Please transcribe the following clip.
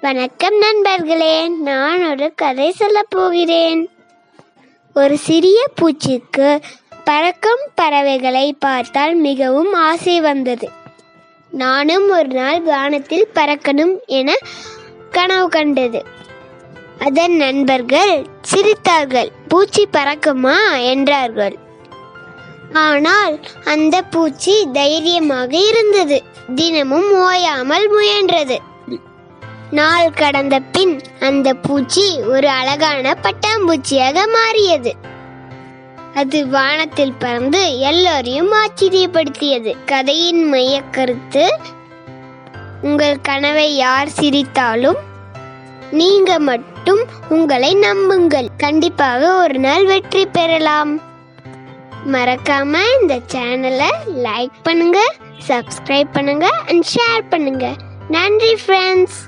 வணக்கம் நண்பர்களே நான் ஒரு கதை சொல்லப் போகிறேன். ஒரு சிறிய பூச்சிக்கு பறக்கும் பறவைகளை பார்த்தால் மிகவும் ஆசை வந்தது. நானும் ஒரு நாள் வானத்தில் பறக்கணும் என கனவு கண்டது. அதன் நண்பர்கள் சிரித்தார்கள் பூச்சி பறக்குமா? என்றார்கள். ஆனால் அந்த பூச்சி தைரியமாக இருந்தது தினமும் ஓயாமல் முயன்றது. நாள் கடந்த பின் அந்த பூச்சி ஒரு அழகான பட்டாம்பூச்சியாக மாறியது. அது வானத்தில் பறந்து எல்லோரையும் ஆச்சரியப்படுத்தியது. கதையின் மையக் கருத்து உங்கள் கனவை யார் சிரித்தாலும் நீங்க மட்டும் உங்களை நம்புங்கள். கண்டிப்பாக ஒரு நாள் வெற்றி பெறலாம். மறக்காம இந்த சேனலை லைக் பண்ணுங்க சப்ஸ்கிரைப் பண்ணுங்க அண்ட் ஷேர் பண்ணுங்க. நன்றி ஃப்ரெண்ட்ஸ்